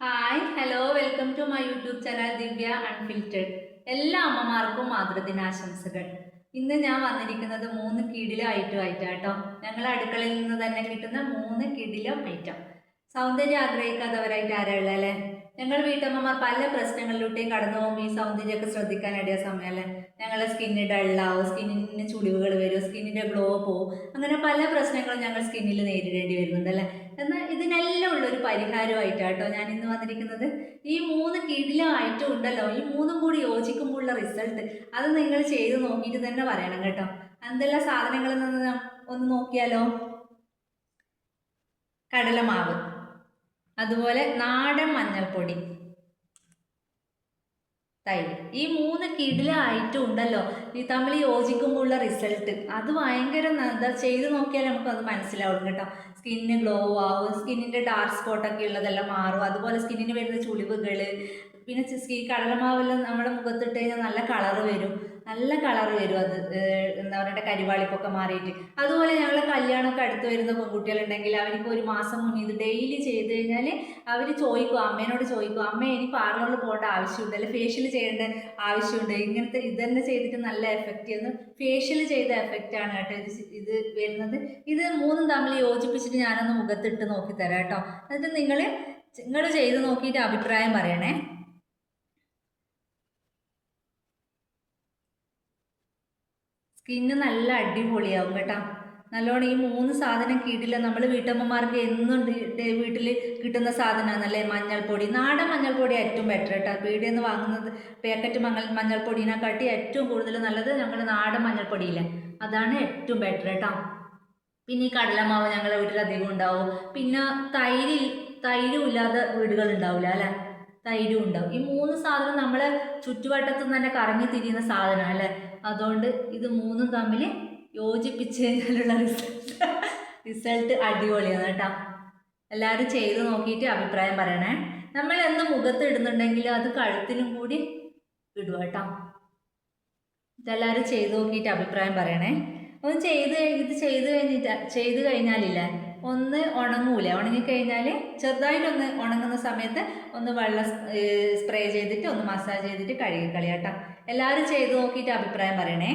Hi hello welcome to my YouTube channel Divya unfiltered എല്ലാ അമ്മമാർക്കും മാതൃദിനാശംസകൾ. ഇന്ന് ഞാൻ വന്നിരിക്കുന്നത് മൂന്ന് കിടില ഐറ്റം ആയിട്ടാട്ടോ ഞങ്ങൾ അടുക്കളയിൽ നിന്ന് തന്നെ കിട്ടുന്ന മൂന്ന് കിടിലം ഐറ്റം സൗന്ദര്യം ആഗ്രഹിക്കാത്തവരായിട്ട് ആരാ ഉള്ളത് അല്ലേ? ഞങ്ങൾ വീട്ടമ്മമാർ പല പ്രശ്നങ്ങളിലൂടെയും കടന്നു പോകുമ്പോൾ ഈ സൗന്ദര്യമൊക്കെ ശ്രദ്ധിക്കാനിടയ സമയമല്ലേ ഞങ്ങളുടെ സ്കിന്ന് ഡള്ളാവും സ്കിന്നിന് ചുളിവുകൾ വരും സ്കിന്നിന്റെ ഗ്ലോ പോവും. അങ്ങനെ പല പ്രശ്നങ്ങളും ഞങ്ങൾ സ്കിന്നിൽ നേരിടേണ്ടി വരുന്നുണ്ട് അല്ലേ? എന്നാൽ ഇതിനെല്ലാം ഉള്ളൊരു പരിഹാരമായിട്ടാട്ടോ ഞാൻ ഇന്ന് വന്നിരിക്കുന്നത്. ഈ മൂന്ന് കിടിലമായിട്ടും ഉണ്ടല്ലോ ഈ മൂന്നും കൂടി യോജിക്കുമ്പോഴുള്ള റിസൾട്ട് അത് നിങ്ങൾ ചെയ്ത് നോക്കിയിട്ട് തന്നെ പറയണം കേട്ടോ. എന്തെല്ലാം സാധനങ്ങളിൽ നിന്ന് ഒന്ന് നോക്കിയാലോ? കടലമാവ്. അതുപോലെ നാടൻ മഞ്ഞൾപ്പൊടി. തൈര് ഈ മൂന്ന് കിടിലായിട്ടും ഉണ്ടല്ലോ. ഈ തമ്മിൽ യോജിക്കുമ്പോഴുള്ള റിസൾട്ട് അത് ഭയങ്കര എന്താ ചെയ്ത് നോക്കിയാൽ നമുക്ക് അത് മനസ്സിലാവും കേട്ടോ. സ്കിന്ന് ഗ്ലോ ആവും സ്കിന്നിന്റെ ഡാർക്ക് സ്പോട്ടൊക്കെ ഉള്ളതെല്ലാം മാറും. അതുപോലെ സ്കിന്നിന് വരുന്ന ചുളിവുകൾ പിന്നെ സ്കിൻ കടലമാവെല്ലാം നമ്മുടെ മുഖത്തിട്ട് കഴിഞ്ഞാൽ നല്ല കളർ വരും. നല്ല കളർ വരും അത് എന്താ പറയുക കരിവാളിപ്പൊക്കെ മാറിയിട്ട്. അതുപോലെ ഞങ്ങൾ കല്യാണമൊക്കെ അടുത്ത് വരുന്ന പെൺകുട്ടികളുണ്ടെങ്കിൽ അവർക്ക് ഒരു മാസം മുന്നേ ഇത് ഡെയിലി ചെയ്ത് കഴിഞ്ഞാൽ അവർ ചോദിക്കും അമ്മേനോട് ചോദിക്കും അമ്മ ഇനി പാർലറിൽ പോകേണ്ട ആവശ്യമുണ്ട് അല്ലെങ്കിൽ ഫേഷ്യൽ ചെയ്യേണ്ട ആവശ്യമുണ്ട്. ഇങ്ങനത്തെ ഇതന്നെ ചെയ്തിട്ട് നല്ല എഫക്റ്റ് ചെയ്യുന്നു. ഫേഷ്യൽ ചെയ്ത എഫക്റ്റ് ആണ് കേട്ടോ ഇത് ഇത് വരുന്നത്. ഇത് മൂന്നും തമ്മിൽ യോജിപ്പിച്ചിട്ട് ഞാനൊന്ന് മുഖത്തിട്ട് നോക്കി തരാം കേട്ടോ. എന്നിട്ട് നിങ്ങൾ നിങ്ങൾ ചെയ്ത് നോക്കിയിട്ട് അഭിപ്രായം പറയണേ. സ്കിന്ന് നല്ല അടിപൊളിയാവും കേട്ടോ. നല്ലോണം ഈ മൂന്ന് സാധനം കിട്ടില്ല. നമ്മൾ വീട്ടമ്മമാർക്ക് എന്നും വീട്ടിൽ കിട്ടുന്ന സാധനമാണല്ലേ മഞ്ഞൾപ്പൊടി. നാടൻ മഞ്ഞൾപ്പൊടി ഏറ്റവും ബെറ്റർ കേട്ടോ. പീടിയിൽ നിന്ന് വാങ്ങുന്നത് പാക്കറ്റ് മങ്ങൾ മഞ്ഞൾപ്പൊടിനെക്കാട്ടി ഏറ്റവും കൂടുതൽ നല്ലത് ഞങ്ങളുടെ നാടൻ മഞ്ഞൾപ്പൊടിയില്ലേ അതാണ് ഏറ്റവും ബെറ്റർ കേട്ടോ. പിന്നെ ഈ കടലമാവ് ഞങ്ങളുടെ വീട്ടിൽ അധികം ഉണ്ടാവും. പിന്നെ തൈര് തൈരും ഇല്ലാത്ത വീടുകൾ ഉണ്ടാവില്ല അല്ലേ? തൈരും ഉണ്ടാവും. ഈ മൂന്ന് സാധനം നമ്മളെ ചുറ്റുവട്ടത്ത് നിന്ന് തന്നെ കറങ്ങി തിരിയുന്ന സാധനമാണ് അല്ലേ? അതുകൊണ്ട് ഇത് മൂന്നും തമ്മിൽ യോജിപ്പിച്ച് കഴിഞ്ഞാലുള്ള റിസൾട്ട് റിസൾട്ട് അടിപൊളിയാണ് കേട്ടോ. എല്ലാവരും ചെയ്ത് നോക്കിയിട്ട് അഭിപ്രായം പറയണേ. നമ്മൾ എന്ത് മുഖത്ത് ഇടുന്നുണ്ടെങ്കിൽ അത് കഴുത്തിലും കൂടി ഇടുക കേട്ടോ. ഇതെല്ലാവരും ചെയ്ത് നോക്കിയിട്ട് അഭിപ്രായം പറയണേ. ഒന്ന് ചെയ്ത് ഇത് ചെയ്ത് കഴിഞ്ഞിട്ട് ചെയ്ത് കഴിഞ്ഞാലില്ലേ. ഒന്ന് ഉണങ്ങൂല. ഉണങ്ങിക്കഴിഞ്ഞാൽ ചെറുതായിട്ടൊന്ന് ഉണങ്ങുന്ന സമയത്ത് ഒന്ന് വെള്ളം സ്പ്രേ ചെയ്തിട്ട് ഒന്ന് മസാജ് ചെയ്തിട്ട് കഴുകി കളയാട്ടോ എല്ലാവരും ചെയ്ത് നോക്കിയിട്ട് അഭിപ്രായം പറയണേ.